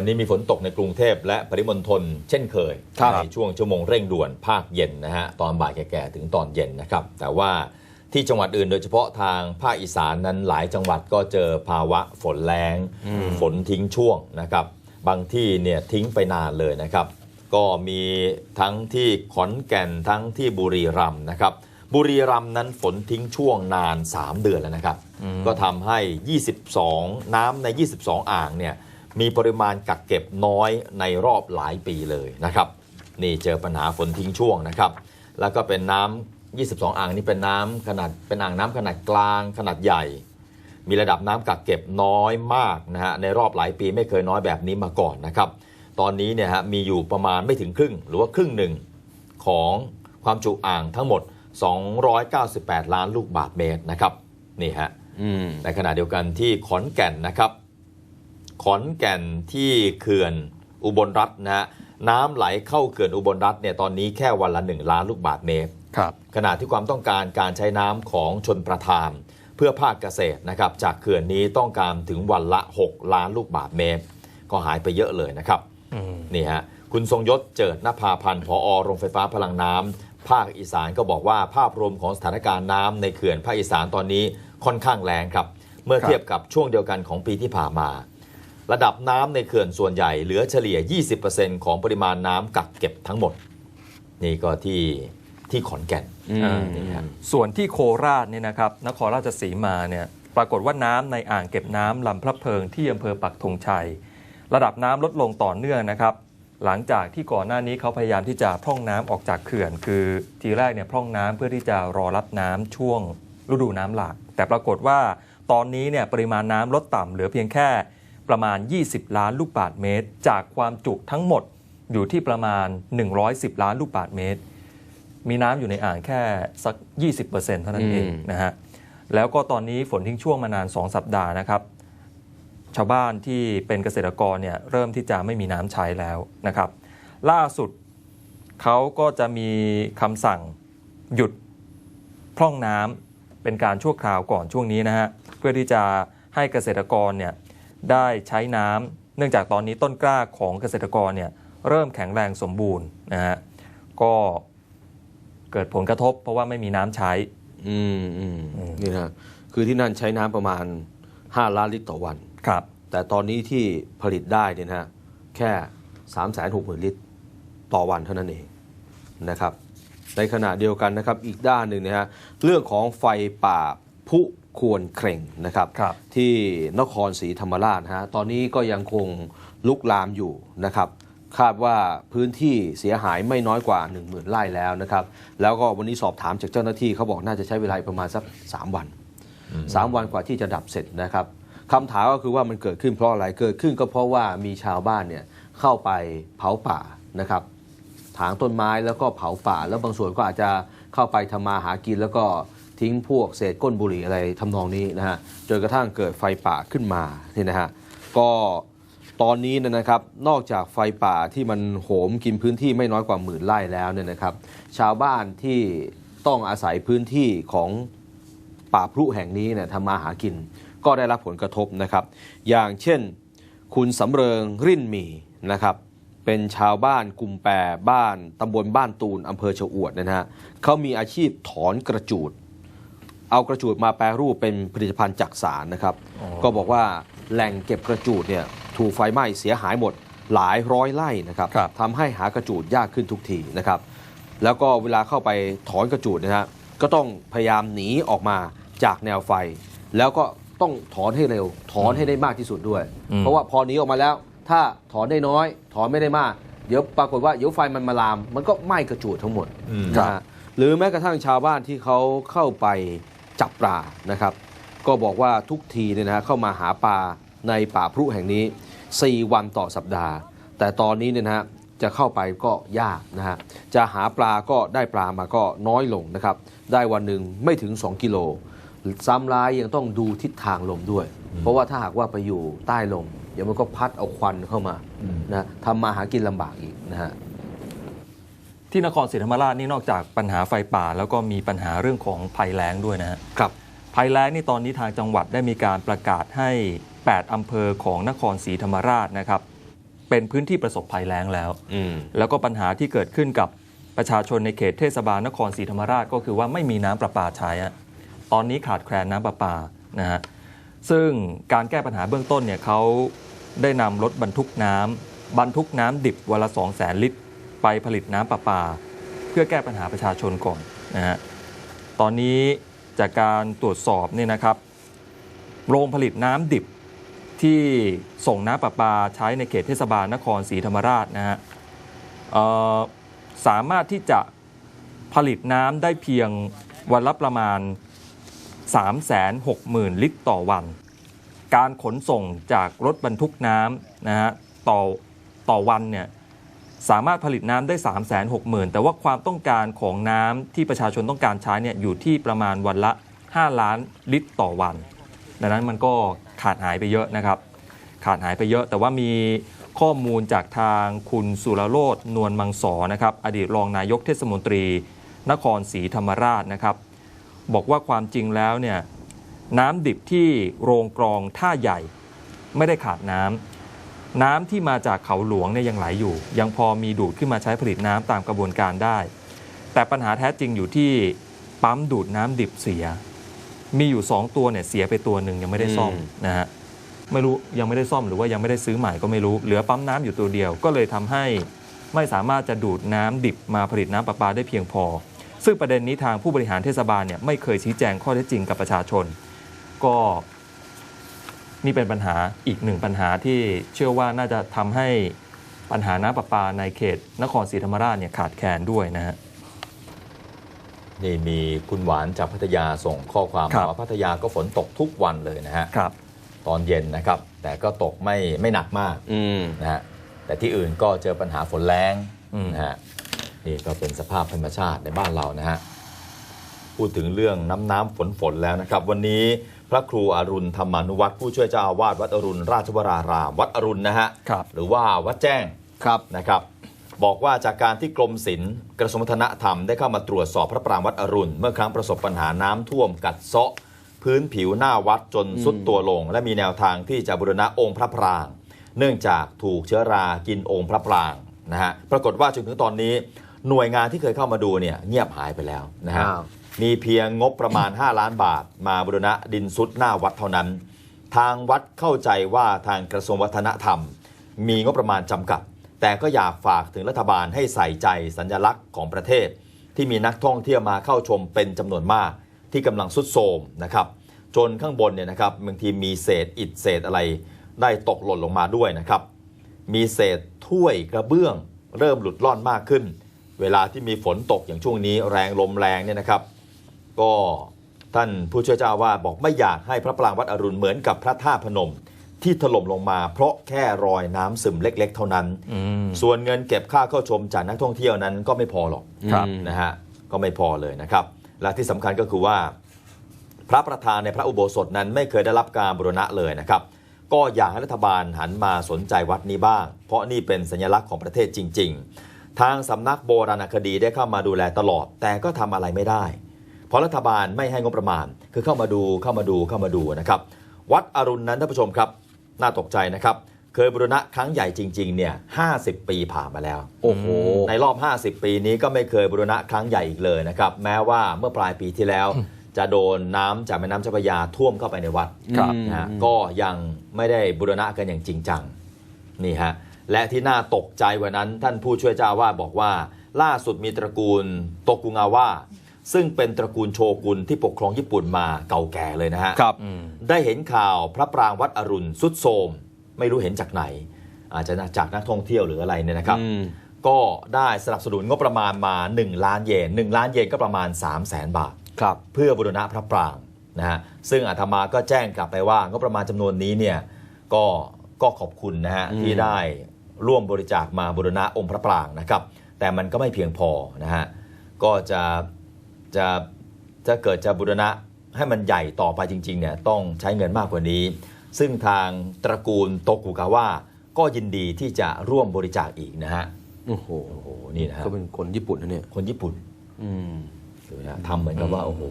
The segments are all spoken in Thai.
วันนี้มีฝนตกในกรุงเทพและปริมณฑลเช่นเคยครับในช่วงชั่วโมงเร่งด่วนภาคเย็นนะฮะตอนบ่ายแก่ๆถึงตอนเย็นนะครับ แต่ว่าที่จังหวัดอื่นโดยเฉพาะทางภาคอีสานนั้นหลายจังหวัดก็เจอภาวะฝนแรงฝนทิ้งช่วงนะครับ บางที่เนี่ยทิ้งไปนานเลยนะครับ ก็มีทั้งที่ขอนแก่นทั้งที่บุรีรัมย์นะครับ บุรีรัมย์นั้นฝนทิ้งช่วงนาน 3 เดือนแล้วนะครับ ก็ทำให้ 22 น้ำใน 22 อ่างเนี่ย มีปริมาณกักเก็บน้อยในรอบหลายปีเลยนะครับ นี่เจอปัญหาฝนทิ้งช่วงนะครับ แล้วก็เป็นน้ำ22 อ่างนี่เป็นน้ำขนาดเป็นอ่างน้ำขนาดกลางขนาดใหญ่ มีระดับน้ำกักเก็บน้อยมากนะฮะในรอบหลายปีไม่เคยน้อยแบบนี้มาก่อนนะครับ ตอนนี้เนี่ยฮะมีอยู่ประมาณไม่ถึงครึ่ง หรือว่าครึ่งหนึ่งของความจุอ่างทั้งหมด 298 ล้านลูกบาศก์เมตรนะครับนี่ฮะอืมในขณะเดียวกันที่ขอนแก่นนะครับ ขอนแก่นที่เขื่อนอุบลรัฐนะฮะน้ำไหลเข้าเขื่อนอุบลรัฐเนี่ยตอนนี้แค่วันละ 1 ล้านลูกบาศก์เมตรครับขณะที่ความต้องการการใช้น้ำของชนประทานเพื่อภาคเกษตรนะครับจากเขื่อนนี้ต้องการถึงวันละ 6 ล้านลูกบาศก์เมตร ก็หายไปเยอะเลยนะครับอืมนี่ฮะคุณทรงยศเจิดนภาพันธ์ผอโรงไฟฟ้าพลังน้ำภาคอีสานก็บอกว่าภาพรวมของสถานการณ์น้ำในเขื่อนภาคอีสานตอนนี้ค่อนข้างแรงครับ เมื่อครับเทียบกับช่วงเดียวกันของปีที่ผ่านมา ระดับน้ำในเขื่อนส่วนใหญ่เหลือเฉลี่ย 20%ของปริมาณน้ำกักเก็บทั้งหมด นี่ก็ที่ที่ขอนแก่นอืมนี่ฮะส่วนที่โคราชเนี่ยนะครับนครราชสีมาเนี่ยปรากฏว่าน้ำในอ่างเก็บน้ำลำพระเพิงที่อำเภอปักธงชัย ระดับน้ำลดลงต่อเนื่องนะครับ หลังจากที่ก่อนหน้านี้เขาพยายามที่จะพร่องน้ำออกจากเขื่อน คือทีแรกเนี่ยพร่องน้ำเพื่อที่จะรอรับน้ำช่วงฤดูน้ำหลากแต่ปรากฏว่าตอนนี้เนี่ยปริมาณน้ำลดต่ำเหลือเพียงแค่ ประมาณ 20 ล้านลูกบาศก์เมตร จากความจุทั้งหมดอยู่ที่ประมาณ 110 ล้านลูกบาศก์เมตร มีน้ำอยู่ในอ่างแค่สัก 20%เท่านั้นเองอืมนะฮะแล้วก็ตอนนี้ฝนทิ้งช่วงมานาน 2 สัปดาห์นะครับชาวบ้านที่เป็นเกษตรกรเนี่ยเริ่มที่จะไม่มีน้ำใช้แล้วนะครับ ล่าสุดเขาก็จะมีคำสั่งหยุดพร่องน้ำเป็นการชั่วคราวก่อนช่วงนี้นะฮะเพื่อที่จะให้เกษตรกรเนี่ย ได้ใช้น้ำเนื่องจากตอนนี้ต้นกล้าของเกษตรกรเนี่ยเริ่มแข็งแรงสมบูรณ์นะฮะก็เกิดผลกระทบ เพราะว่าไม่มีน้ำใช้ อืมอืมนี่นะคือที่นั่นใช้น้ำประมาณ 5 ล้านลิตรต่อวันครับ แต่ตอนนี้ที่ผลิตได้เนี่ยนะฮะแค่3 6 0 0 0 0ลิตรต่อวันเท่านั้นเองนะครับ ในขณะเดียวกันนะครับอีกด้านหนึ่งนะฮะเรื่องของไฟป่าผู้ ควรเคร่งนะครับครับที่นครศรีธรรมราชนะฮะตอนนี้ก็ยังคงลุกลามอยู่นะครับ คาดว่าพื้นที่เสียหายไม่น้อยกว่า 1 0,000ไร่แล้วนะครับ แล้วก็วันนี้สอบถามจากเจ้าหน้าที่เขาบอกน่าจะใช้เวลาประมาณสัก 3 วัน 3 วันกว่าที่จะดับเสร็จนะครับคำถามก็คือว่ามันเกิดขึ้นเพราะอะไรเกิดขึ้นก็เพราะว่ามีชาวบ้านเนี่ยเข้าไปเผาป่านะครับถางต้นไม้แล้วก็เผาป่า แล้วบางส่วนก็อาจจะเข้าไปทำมาหากินแล้วก็ ทิ้งพวกเศษก้นบุหรี่อะไรทำนองนี้นะฮะจนกระทั่งเกิดไฟป่าขึ้นมานี่นะฮะก็ตอนนี้นะครับนอกจากไฟป่าที่มันโหมกินพื้นที่ไม่น้อยกว่าหมื่นไร่แล้วเนี่ยนะครับ ชาวบ้านที่ต้องอาศัยพื้นที่ของป่าพรุแห่งนี้เนี่ยทำมาหากิน ก็ได้รับผลกระทบนะครับ อย่างเช่น คุณสำเริงริ่นมีนะครับ เป็นชาวบ้านกลุ่มแปรบ้านตำบลบ้านตูนอำเภอชะอวดนะฮะเขามีอาชีพถอนกระจูด เอากระจูดมาแปรรูปเป็นผลิตภัณฑ์จักสารนะครับอ๋อก็บอกว่าแหล่งเก็บกระจูดเนี่ยถูกไฟไหม้เสียหายหมดหลายร้อยไร่นะครับครับทำให้หากระจูดยากขึ้นทุกทีนะครับ แล้วก็เวลาเข้าไปถอนกระจูดนะฮะก็ต้องพยายามหนีออกมาจากแนวไฟ แล้วก็ต้องถอนให้เร็ว ถอนให้ได้มากที่สุดด้วยอืมเพราะว่าพอหนีออกมาแล้ว ถ้าถอนได้น้อย ถอนไม่ได้มาก เดี๋ยวปรากฏว่าเดี๋ยวไฟมันมาลาม มันก็ไหม้กระจูดทั้งหมดอืมนะฮะหรือแม้กระทั่งชาวบ้านที่เขาเข้าไป จับปลานะครับ ก็บอกว่าทุกทีเนี่ยนะฮะเข้ามาหาปลาในป่าพรุแห่งนี้ 4 วันต่อสัปดาห์ แต่ตอนนี้เนี่ยนะฮะจะเข้าไปก็ยากนะฮะจะหาปลาก็ได้ปลามาก็น้อยลงนะครับ ได้วันหนึ่งไม่ถึง 2 กิโลซ้ำร้ายยังต้องดูทิศทางลมด้วย เพราะว่าถ้าหากว่าไปอยู่ใต้ลมเดี๋ยวมันก็พัดเอาควันเข้ามานะทำมาหากินลำบากอีกนะฮะ ที่นครศรีธรรมราชนี่นอกจากปัญหาไฟป่า แล้วก็มีปัญหาเรื่องของภัยแล้งด้วยนะฮะครับภัยแล้งนี่ตอนนี้ทางจังหวัดได้มีการประกาศให้ 8 อำเภอของนครศรีธรรมราชนะครับ เป็นพื้นที่ประสบภัยแล้งแล้วอืมแล้วก็ปัญหาที่เกิดขึ้นกับประชาชนในเขตเทศบาลนครศรีธรรมราชก็คือว่าไม่มีน้ำประปาใช้อะตอนนี้ขาดแคลนน้ำประปานะฮะซึ่งการแก้ปัญหาเบื้องต้นเนี่ยเขาได้นำรถบรรทุกน้ำบรรทุกน้ำดิบวันละ2 0 0แสนลิตร ไปผลิตน้ำประปา เพื่อแก้ปัญหาประชาชนก่อนนะฮะตอนนี้จากการตรวจสอบเนี่ยนะครับ โรงผลิตน้ำดิบที่ส่งน้ำประปาใช้ในเขตเทศบาลนครศรีธรรมราชนะฮะสามารถที่จะผลิตน้ำได้เพียงวันละประมาณ 360,000 ลิตรต่อวัน การขนส่งจากรถบรรทุกน้ำนะฮะต่อต่อวันเนี่ย สามารถผลิตน้ำได้ 360,000 แต่ว่าความต้องการของน้ำที่ประชาชนต้องการใช้เนี่ยอยู่ที่ประมาณวันละ 5 ล้านลิตรต่อวัน ดังนั้นมันก็ขาดหายไปเยอะนะครับ ขาดหายไปเยอะ แต่ว่ามีข้อมูลจากทางคุณสุรโรจน์นวลมังสอนะครับ อดีตรองนายกเทศมนตรี นครศรีธรรมราชนะครับ บอกว่าความจริงแล้วเนี่ยน้ำดิบที่โรงกรองท่าใหญ่ไม่ได้ขาดน้ำ น้ำที่มาจากเขาหลวงเนี่ยยังไหลอยู่ ยังพอมีดูดขึ้นมาใช้ผลิตน้ำตามกระบวนการได้ แต่ปัญหาแท้จริงอยู่ที่ปั๊มดูดน้ำดิบเสีย มีอยู่ 2 ตัวเนี่ยเสียไปตัวหนึ่งยังไม่ได้ซ่อมอืมนะฮะไม่รู้ยังไม่ได้ซ่อมหรือว่ายังไม่ได้ซื้อใหม่ก็ไม่รู้ เหลือปั๊มน้ำอยู่ตัวเดียว ก็เลยทำให้ไม่สามารถจะดูดน้ำดิบมาผลิตน้ำประปาได้เพียงพอ ซึ่งประเด็นนี้ทางผู้บริหารเทศบาลเนี่ยไม่เคยชี้แจงข้อเท็จจริงกับประชาชน ก็ นี่เป็นปัญหาอีกหนึ่งปัญหาที่เชื่อว่าน่าจะทำให้ปัญหาน้ำประปาในเขตนครศรีธรรมราชเนี่ยขาดแคลนด้วยนะฮะนี่มีคุณหวานจากพัทยาส่งข้อความครับมาว่าพัทยาก็ฝนตกทุกวันเลยนะฮะครับ ตอนเย็นนะครับ แต่ก็ตกไม่ไม่หนักมากอืมนะฮะแต่ที่อื่นก็เจอปัญหาฝนแรงอืมนะฮะนี่ก็เป็นสภาพธรรมชาติในบ้านเรานะฮะพูดถึงเรื่องน้ำน้ำฝนฝนแล้วนะครับ วันนี้ พระครูอรุณธรรมานุวัตรผู้ช่วยเจ้าอาวาสวัดอรุณราชวราราม วัดอรุณนะฮะครับหรือว่าวัดแจ้งครับนะครับ บอกว่าจากการที่กรมศิลป์กระทรวงวัฒนธรรมได้เข้ามาตรวจสอบพระปรางวัดอรุณ เมื่อครั้งประสบปัญหาน้ำท่วมกัดเซาะ พื้นผิวหน้าวัดจนสุดตัวลง และมีแนวทางที่จะบูรณะองค์พระปราง เนื่องจากถูกเชื้อรากินองค์พระปรางนะฮะปรากฏว่าจนถึงตอนนี้หน่วยงานที่เคยเข้ามาดูเนี่ยเงียบหายไปแล้วนะฮะ อ้าว มีเพียงงบประมาณ 5 ล้านบาท มาบูรณะดินซุดหน้าวัดเท่านั้น ทางวัดเข้าใจว่าทางกระทรวงวัฒนธรรม มีงบประมาณจำกัด แต่ก็อยากฝากถึงรัฐบาลให้ใส่ใจสัญลักษณ์ของประเทศ ที่มีนักท่องเที่ยวมาเข้าชมเป็นจำนวนมาก ที่กำลังสุดโทมนะครับจนข้างบนเนี่ยนะครับบางทีมีเศษอิฐเศษอะไร ได้ตกหล่นลงมาด้วยนะครับมีเศษถ้วยกระเบื้อง เริ่มหลุดล่อนมากขึ้น เวลาที่มีฝนตกอย่างช่วงนี้แรงลมแรงเนี่ยนะครับ ก็ท่านผู้ช่วยเจ้าอาวาสบอกไม่อยากให้พระปรางวัดอรุณเหมือนกับพระธาตุพนม ที่ถล่มลงมาเพราะแค่รอยน้ำซึมเล็ก ๆ เท่านั้นอืมส่วนเงินเก็บค่าเข้าชมจากนักท่องเที่ยวนั้นก็ไม่พอหรอกครับ นะฮะก็ไม่พอเลยนะครับ และที่สำคัญก็คือว่า พระประธานในพระอุโบสถนั้นไม่เคยได้รับการบูรณะเลยนะครับ ก็อยากให้รัฐบาลหันมาสนใจวัดนี้บ้าง เพราะนี่เป็นสัญลักษณ์ของประเทศจริง ๆ ทางสำนักโบราณคดีได้เข้ามาดูแลตลอด แต่ก็ทำอะไรไม่ได้ เพราะรัฐบาลไม่ให้งบประมาณ คือเข้ามาดูเข้ามาดูเข้ามาดูนะครับวัดอรุณนั้นท่านผู้ชมครับ น่าตกใจนะครับ เคยบูรณะครั้งใหญ่จริงๆเนี่ย50ปีผ่านมาแล้ว โอ้โห ในรอบ 50 ปีนี้ก็ไม่เคยบูรณะครั้งใหญ่อีกเลยนะครับ แม้ว่าเมื่อปลายปีที่แล้ว จะโดนน้ำจากแม่น้ำเจ้าพระยาท่วมเข้าไปในวัดครับนะฮะก็ยังไม่ได้บูรณะกันอย่างจริงจังนี่ฮะและที่น่าตกใจกว่านั้นท่านผู้ช่วยเจ้าอาวาสบอกว่า ล่าสุดมีตระกูลโตกุงาวะ ซึ่งเป็นตระกูลโชกุนที่ปกครองญี่ปุ่นมาเก่าแก่เลยนะฮะครับอืมได้เห็นข่าวพระปรางวัดอรุณสุดโทรมไม่รู้เห็นจากไหน อาจจะจากนักท่องเที่ยวหรืออะไรเนี่ยนะครับอืมก็ได้สนับสนุนงบประมาณมา 1 ล้านเยน1ล้านเยนก็ประมาณ 3 0 0แสนบาทครับเพื่อบูรณะพระปรางนะฮะซึ่งอาตมาก็แจ้งกลับไปว่างบประมาณจำนวนนี้เนี่ยก็ก็ขอบคุณนะฮะอืมที่ได้ร่วมบริจาคมาบูรณะองค์พระปรางนะครับ แต่มันก็ไม่เพียงพอนะฮะก็จะ จะจะเกิดจะบูรณะให้มันใหญ่ต่อไปจริงๆเนี่ยต้องใช้เงินมากกว่านี้ ซึ่งทางตระกูลโตกุกาวะก็ยินดีที่จะร่วมบริจาคอีกนะฮะโอ้โหโอ้โหนี่นะฮะก็เป็นคนญี่ปุ่นนะเนี่ยคนญี่ปุ่นอืมดูนะทำเหมือนกับว่าโอ้โห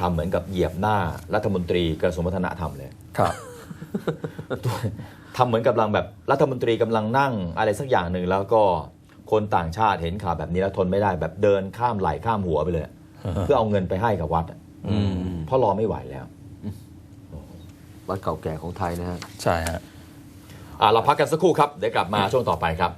ทำเหมือนกับเหยียบหน้ารัฐมนตรีกระทรวงวัฒนธรรมเลยครับทำเหมือนกำลังแบบรัฐมนตรีกำลังนั่งอะไรสักอย่างหนึ่งแล้วก็คนต่างชาติเห็นข่าวแบบนี้แล้วทนไม่ได้แบบเดินข้ามไหล่ข้ามหัวไปเลย เพื่อเอาเงินไปให้กับวัดอะเพราะรอไม่ไหวแล้ว วัดเก่าแก่ของไทยนะฮะ ใช่ฮะอะเราพักกันสักครู่ครับ เดี๋ยวกลับมาช่วงต่อไปครับ